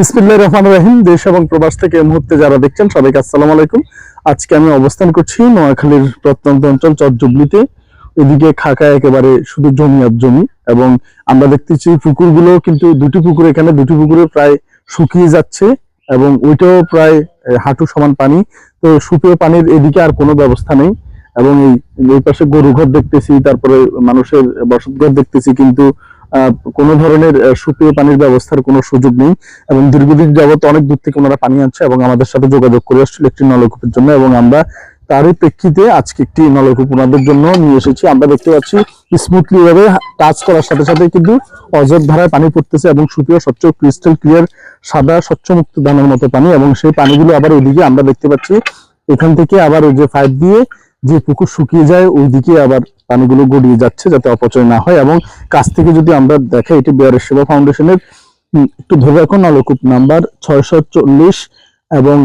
বিসমিল্লাহ রহমান রহিম, দেশ এবং প্রবাস থেকে এই মুহূর্তে যারা দেখছেন সবাইকে আসসালামু আলাইকুম। আজকে আমি অবস্থান করছি নোয়াখালীর প্রত্যন্ত অঞ্চল চরজুবলিতে। এদিকে খাকা একেবারে শুধু জমি আর জমি এবং আমরা দেখতেছি পুকুরগুলো কিন্তু দুটি পুকুর এখানে, দুটি পুকুরে প্রায় শুকিয়ে যাচ্ছে এবং ওইটাও প্রায় হাঁটু সমান পানি। তো সুপেয় পানির এদিকে আর কোনো ব্যবস্থা নেই এবং এই এই পাশে গরু ঘর দেখতেছি, তারপরে মানুষের বসত ঘর দেখতেছি, কিন্তু কোনো ধরনের সুপেয় পানির ব্যবস্থার কোনো সুযোগ নেই এবং দীর্ঘদিন যাবত অনেক দূর থেকে ওনারা পানি আনছে এবং আমাদের সাথে যোগাযোগ করে আসছিল একটি নলকূপের জন্য এবং আমরা তারই প্রেক্ষিতে আজকে একটি নলকূপ ওনাদের জন্য নিয়ে এসেছি। আমরা দেখতে পাচ্ছি স্মুথলি ভাবে টাচ করার সাথে সাথে কিন্তু অজর ধারায় পানি পড়তেছে এবং সুপ্রিয় স্বচ্ছ, ক্রিস্টাল, ক্লিয়ার, সাদা, স্বচ্ছ মুক্ত দানের মতো পানি এবং সেই পানিগুলো আবার ওইদিকে আমরা দেখতে পাচ্ছি। এখান থেকে আবার ওই যে পাইপ দিয়ে যে পুকুর শুকিয়ে যায়, ওইদিকে আবার পানিগুলো গড়িয়ে যাচ্ছে যাতে অপচয় না হয় এবং কাছ থেকে যদি আমরা দেখাই এটি বিহারের সেবা ফাউন্ডেশনের একটু ধরে রাখুন নলকূপ নাম্বার ছয়শো চল্লিশ এবং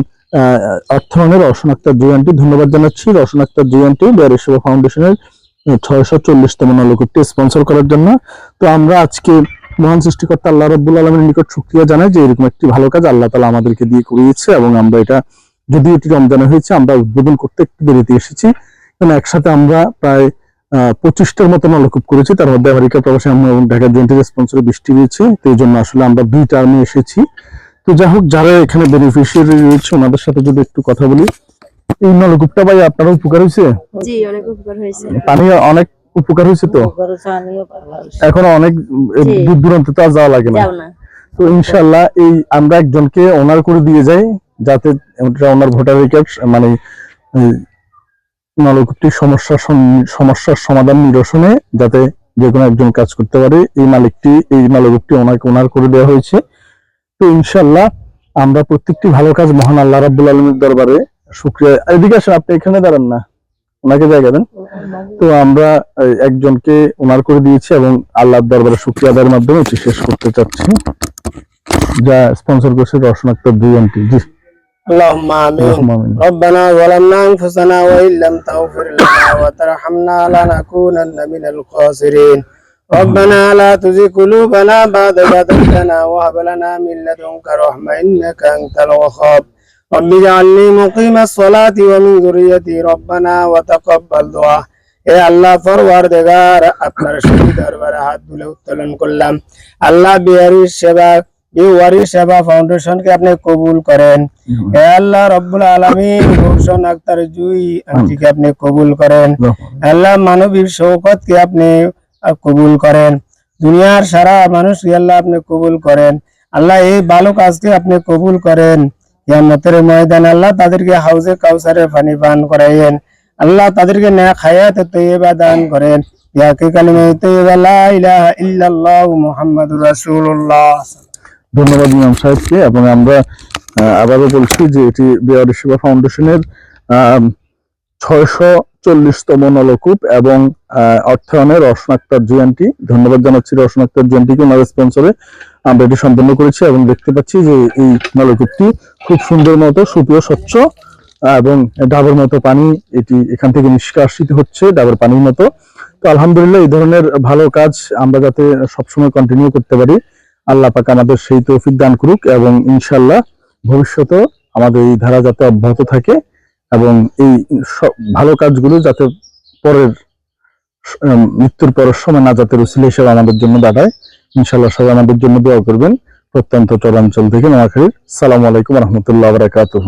অর্থায়নের রওশন আক্তার ধন্যবাদ জানাচ্ছি। রওশন আক্তার জুয়ানটি বিহারের সেবা ফাউন্ডেশনের ছয়শো চল্লিশতম নলকূপটি স্পন্সর করার জন্য। তো আমরা আজকে মহান সৃষ্টিকর্তা আল্লাহ রব্বুল আলমের নিকট শুক্রিয়া জানাই যে এরকম একটি ভালো কাজ আল্লাহ তালা আমাদেরকে দিয়ে করিয়েছে এবং আমরা এটা যদি এটি রমজানে হয়েছে আমরা উদ্বোধন করতে একটু দেরিতে এসেছি। কারণ একসাথে আমরা প্রায় পঁচিশটার মতো নলকূপ করেছি। তার মধ্যে আমেরিকা প্রবাসী আমরা ঢাকা জয়েন্টের স্পন্সরে বৃষ্টি হয়েছে। তো এই জন্য আসলে আমরা দুই টার্মে এসেছি। তো যাই হোক যারা এখানে বেনিফিশিয়ারি রয়েছে ওনাদের সাথে যদি একটু কথা বলি। এই নলকূপটা ভাই আপনারও উপকার হয়েছে? জি অনেক উপকার হয়েছে। পানি অনেক উপকার হয়েছে তো? এখন অনেক। দূর দূরান্তে তো আর যাওয়া লাগে না। না। তো ইনশাল্লাহ এই আমরা একজনকে ওনার করে দিয়ে যাই। যাতে ওনার ভোটার রিকার্ড মানে নলকূপটির সমস্যা সমস্যার সমাধান নিরসনে যাতে যে কোনো একজন কাজ করতে পারে, এই মালিকটি, এই নলকূপটি ওনাকে, ওনার করে দেওয়া হয়েছে। তো ইনশাল্লাহ আমরা প্রত্যেকটি ভালো কাজ মহান আল্লাহ রাব্বুল আলমীর দরবারে শুক্রিয়া। এদিকে আসেন, আপনি এখানে দাঁড়ান না। ওনাকে জায়গা দেন। তো আমরা একজনকে ওনার করে দিয়েছি এবং আল্লাহর দরবারে শুক্রিয়া আদায়ের মাধ্যমে এটি শেষ করতে চাচ্ছি। যা স্পন্সর করছে রওশন আক্তার দুই আন্টি জি। اللهم آمين اللهم آمين. ربنا ظلمنا أنفسنا وإن لم تغفر لنا وترحمنا لنكونن من الخاسرين ربنا لا تزغ قلوبنا بعد إذ هديتنا وهب لنا من لدنك رحمة إنك أنت الوهاب رب اجعلني مقيم الصلاة ومن ذريتي ربنا وتقبل دعاء এ আল্লাহ ফরওয়ারদেগার আপনার শহীদ দরবারে হাত তুলে উত্তোলন করলাম আল্লাহ বিহারির সেবা বিহারির সেবা ফাউন্ডেশনকে আপনি কবুল করেন। হে আল্লাহ রব্বুল আলামিন রোশন আক্তার জুই আন্টিকে আপনি কবুল করেন। আল্লাহ মানবীর শৌকতকে আপনি কবুল করেন। দুনিয়ার সারা মানুষকে আল্লাহ আপনি কবুল করেন। আল্লাহ এই ভালো কাজকে আপনি কবুল করেন। কিয়ামতের ময়দান আল্লাহ তাদেরকে হাউজে কাউসারে পানি পান করাইয়েন। আল্লাহ তাদেরকে না হায়াত তৈয়বা দান করেন। ইয়াকে কালিমে তৈয়বা লা ইলাহা ইল্লাল্লাহু মুহাম্মাদুর রাসূলুল্লাহ। ধন্যবাদ ইমাম সাহেবকে এবং আমরা আবারও বলছি যে এটি বিহারি সেবা ফাউন্ডেশনের ছয়শো চল্লিশতম নলকূপ এবং আহ, অর্থায়নের রওশন আক্তার ধন্যবাদ জানাচ্ছি রওশন আক্তার জুয়ানটিকে ওনার স্পন্সরে। আমরা এটি সম্পন্ন করেছি এবং দেখতে পাচ্ছি যে এই নলকূপটি খুব সুন্দর মতো সুপ্রিয় স্বচ্ছ এবং ডাবের মতো পানি এটি এখান থেকে নিষ্কাশিত হচ্ছে ডাবের পানির মতো। তো আলহামদুলিল্লাহ এই ধরনের ভালো কাজ আমরা যাতে সবসময় কন্টিনিউ করতে পারি। আল্লাহ পাক আমাদের সেই তৌফিক দান করুক এবং ইনশাল্লাহ ভবিষ্যতে আমাদের এই ধারা যাতে অব্যাহত থাকে এবং এই ভালো কাজগুলো যাতে পরের মৃত্যুর পরের সময় না যাতে রসিল হিসেবে আমাদের জন্য দাঁড়ায় ইনশাল্লাহ সবাই আমাদের জন্য দোয়া করবেন। প্রত্যন্ত চরাঞ্চল থেকে নোয়াখালীর। সালাম আলাইকুম রহমতুল্লাহ বারাকাতুহ।